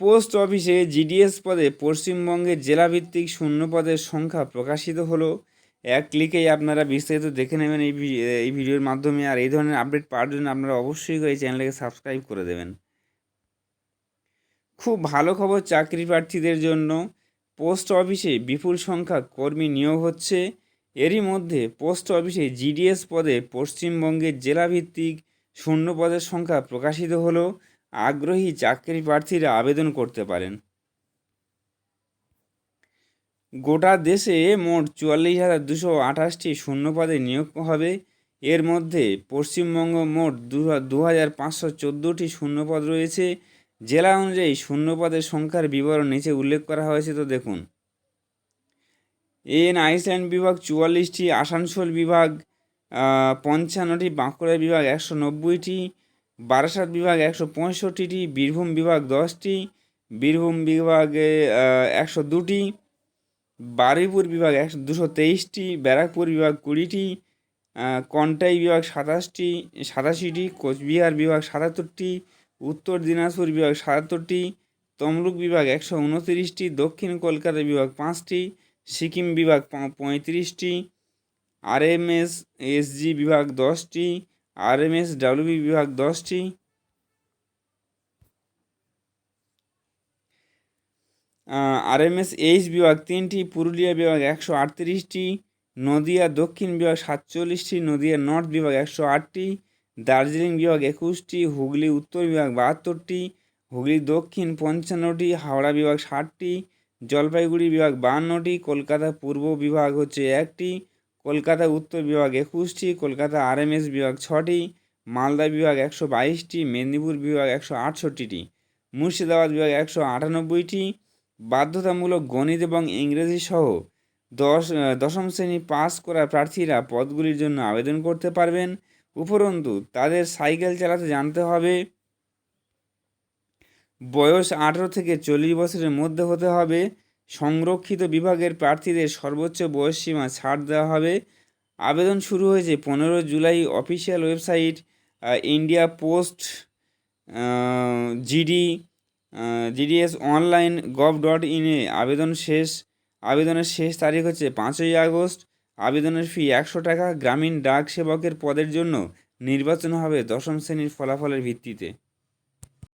Post অফিসে GDS পদে পশ্চিমবঙ্গের জেলাভিত্তিক শূন্য পদের সংখ্যা প্রকাশিত হলো। এক ক্লিকেই আপনারা বিস্তারিত দেখে নেবেন এই এই ভিডিওর মাধ্যমে। আর এই ধরনের আপডেট পাওয়ার জন্য আপনারা অবশ্যই করে এই চ্যানেলটাকে সাবস্ক্রাইব করে দেবেন। খুব ভালো খবর চাকরি প্রার্থীদের জন্য। পোস্ট অফিসে বিপুল সংখ্যা কর্মী নিয়োগ হচ্ছে। এরই মধ্যে পোস্ট অফিসে জিডিএস পদে পশ্চিমবঙ্গের জেলাভিত্তিক শূন্য পদের সংখ্যা প্রকাশিত হলো। আগ্রহী চাকরি প্রার্থীরা আবেদন করতে পারেন। গোটা দেশে মোট চুয়াল্লিশ হাজার দুশো আঠাশটি শূন্য পদে নিয়োগ হবে। এর মধ্যে পশ্চিমবঙ্গ মোট দু হাজার পাঁচশো চোদ্দোটি শূন্যপদ রয়েছে। জেলা অনুযায়ী শূন্যপদের সংখ্যার বিবরণ নিচে উল্লেখ করা হয়েছে তো দেখুন। এন আইসল্যান্ড বিভাগ চুয়াল্লিশটি, আসানসোল বিভাগ পঞ্চান্নটি, বাঁকুড়া বিভাগ একশো নব্বইটি বারাসাত বিভাগ একশো পঁয়ষট্টিটি, বীরভূম বিভাগ দশটি, বীরভূম বিভাগে একশো দুটি, বারুইপুর বিভাগ একশো দুশো তেইশটি, ব্যারাকপুর বিভাগ কুড়িটি কন্টাই বিভাগ সাতাশটি, সাতাশিটি, কোচবিহার বিভাগ সাতাত্তরটি, উত্তর দিনাজপুর বিভাগ সাতাত্তরটি, তমলুক বিভাগ একশো উনতিরিশটি, দক্ষিণ কলকাতা বিভাগ পাঁচটি, সিকিম বিভাগ পঁয়ত্রিশটি এস এসজি বিভাগ দশটি আরএমএস, ডাব্লিউবি বিভাগ দশটি। আরএমএস, এইচ বিভাগ তিনটি, পুরুলিয়া বিভাগ একশো আটত্রিশটি, নদিয়া, দক্ষিণ বিভাগ সাতচল্লিশটি, নদিয়া নর্থ বিভাগ একশো আটটি, দার্জিলিং বিভাগ একুশটি, হুগলি উত্তর বিভাগ বাহাত্তরটি, হুগলি দক্ষিণ পঞ্চান্নটি, হাওড়া বিভাগ ষাটটি, জলপাইগুড়ি বিভাগ বাহান্নটি, কলকাতা পূর্ব বিভাগ হচ্ছে একটি কলকাতা উত্তর বিভাগ একুশটি, কলকাতা আরএমএস বিভাগ ছটি, মালদা বিভাগ একশো বাইশটি, মেদিনীপুর বিভাগ একশো আটষট্টিটি, মুর্শিদাবাদ বিভাগ একশো আটানব্বইটি, বাধ্যতামূলক গণিত এবং ইংরেজি সহ দশ দশম শ্রেণি পাস করা প্রার্থীরা পদগুলির জন্য আবেদন করতে পারবেন। উপরন্তু, তাদের সাইকেল চালাতে জানতে হবে। বয়স আঠেরো থেকে চল্লিশ বছরের মধ্যে হতে হবে। সংরক্ষিত বিভাগের প্রার্থীদের সর্বোচ্চ বয়সসীমা ছাড় দেওয়া হবে। আবেদন শুরু হয়েছে পনেরো July official website India Post GD GDS online gov dot ইনে আবেদন শেষ, আবেদনের শেষ তারিখ হচ্ছে পাঁচই আগস্ট। আবেদনের ফি একশো টাকা। গ্রামীণ ডাক সেবকের পদের জন্য নির্বাচন হবে দশম শ্রেণির ফলাফলের ভিত্তিতে।